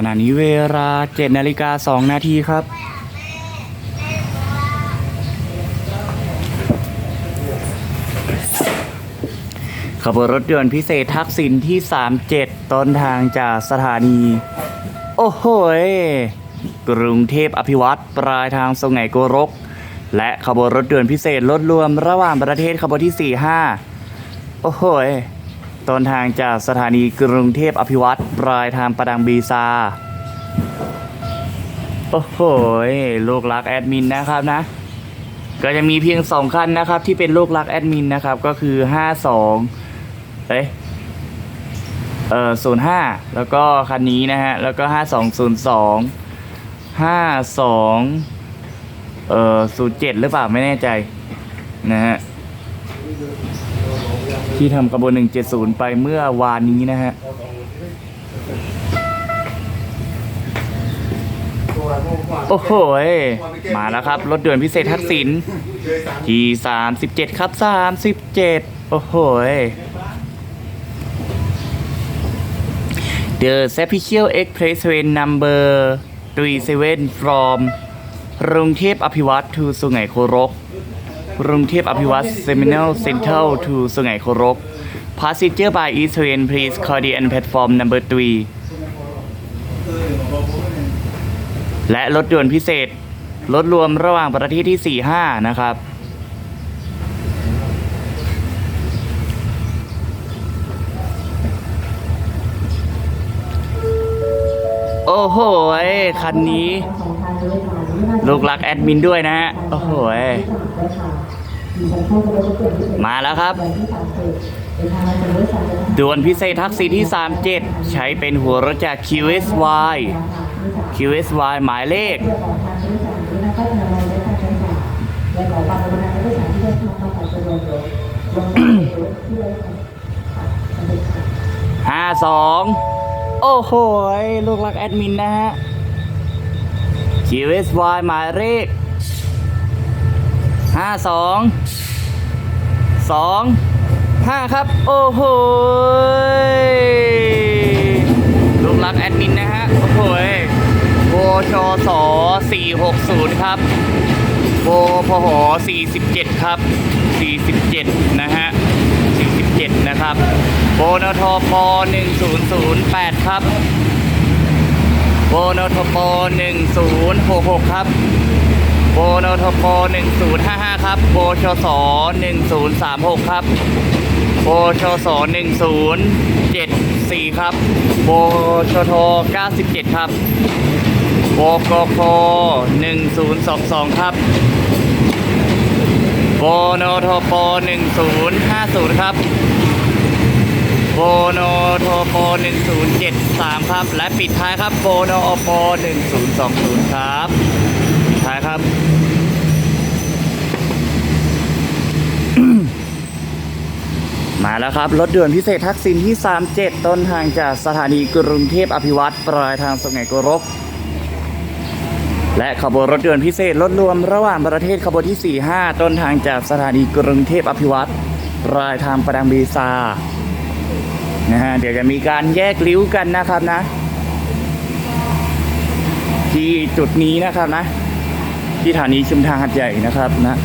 ขณะนี้เวลา7นาฬิกา2นาทีครับ ขบวนรถยนต์พิเศษทักษิณที่ 37 ต้นทางจากสถานี โอ้โหกรุงเทพอภิวัตรปลายทางสงไหงโกรก และขบวนรถยนต์พิเศษรถรวมระหว่างประเทศขบวนที่ 45 โอ้โห ต้นทางจากสถานีกรุงเทพอภิวัตรปลายทางประดังบีซา โอ้โหลูกรักแอดมินนะครับนะ ก็จะมีเพียงสองคันนะครับที่เป็นลูกรักแอดมินนะครับ ก็คือ52เอ้ยเอ่อ05แล้วก็คันนี้นะฮะ แล้วก็5202 52เอ่อ07หรือเปล่าไม่แน่ใจนะฮะ ที่ทำกระบวน 170 ไปเมื่อวานนี้นะฮะโอ้โห มาแล้วครับ รถด่วนพิเศษทักษิณที่ 37 ครับ 37 โอ้โหเดอะแซพิเชีย The Special Express Train Number 37 from กรุงเทพอภิวัต to สุไหงโกรก กรุงเทพอภิวัต Seminal Central to สุไหงโกรก Passenger by East Train please call the platform number 3และรถด่วนพิเศษ รถรวมระหว่างประเทศที่ 45 นะครับโอ้โหยคันนี้ ลูกรักแอดมินด้วยนะฮะ โอ้โหมาแล้วครับด่วนพิเศษทักษิณที่ 37 ใช้เป็นหัวรถจาก QSY QSY หมายเลข ห้าสอง โอ้โหยลูกรักแอดมินนะฮะ QSY หมายเลขห้าสองสองห้าครับ โอ้โหลูกรักแอดมินนะฮะ โอ้โหโบชส460 ครับโบพห47 ครับ 47 นะฮะ 47 นะครับโบนทป1008 ครับ โบนทป1066 ครับ โบนทป1055 ครับ โบชส1036 ครับ โบชส1074 ครับ โบชท97 ครับ โบกค1022 ครับโบนทป1050 ครับ โบนโทป1073 ครับ และปิดท้ายครับโบนอป1020 ครับ ปิดท้ายครับมาแล้วครับ รถด่วนพิเศษทักษิณที่ 37 ต้นทางจากสถานีกรุงเทพอภิวัตรปลายทางสงไหงโกรก และขบวนรถด่วนพิเศษรถรวมระหว่างประเทศขบวนที่ 45 ต้นทางจากสถานีกรุงเทพอภิวัตรปลายทางประดังเบซา นะฮะเดี๋ยวจะมีการแยกลิ้วกันนะครับนะ ที่จุดนี้นะครับนะ ที่สถานีชุมทางหัดใหญ่นะครับนะ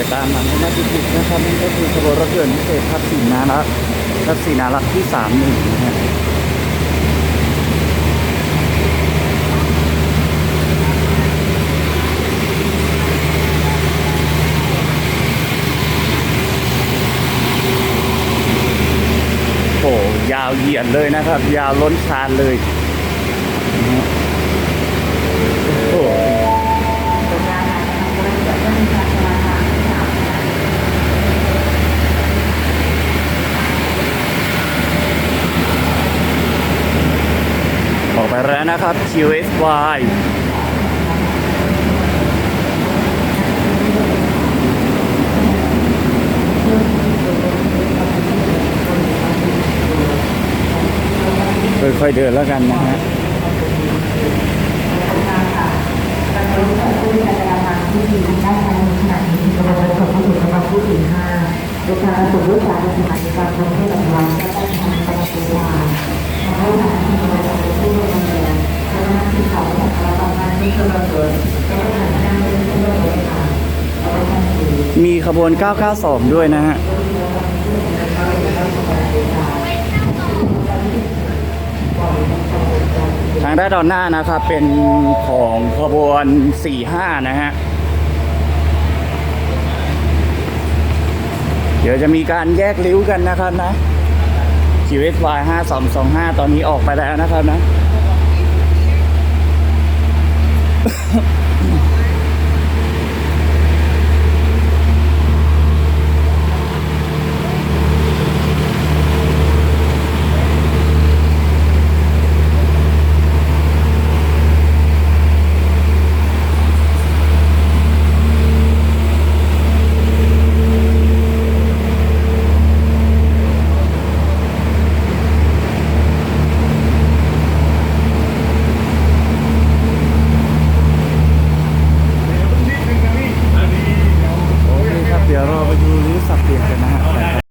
ดี๋ยวตามมาหน้าที่ติดนะครับนั่นก็คือขบวนรถยนต์พิเศษทักษินารักทักษินารักที่สามหนึ่งนะฮะโอ้ยาวเหยียดเลยนะครับ ยาวล้นชานเลยะครับ QSY ค่อยๆเดินแล้วกันนะฮะลูกค้าส่งลูกค้าในสมัยการทำให้กับเรา บวน 992 ด้วยนะฮะทางด้านดอนหน้านะครับ เป็นของขบวน 45 นะฮะ เดี๋ยวจะมีการแยกริ้วกันนะครับนะ QSY 5225 ตอนนี้ออกไปแล้วนะครับนะ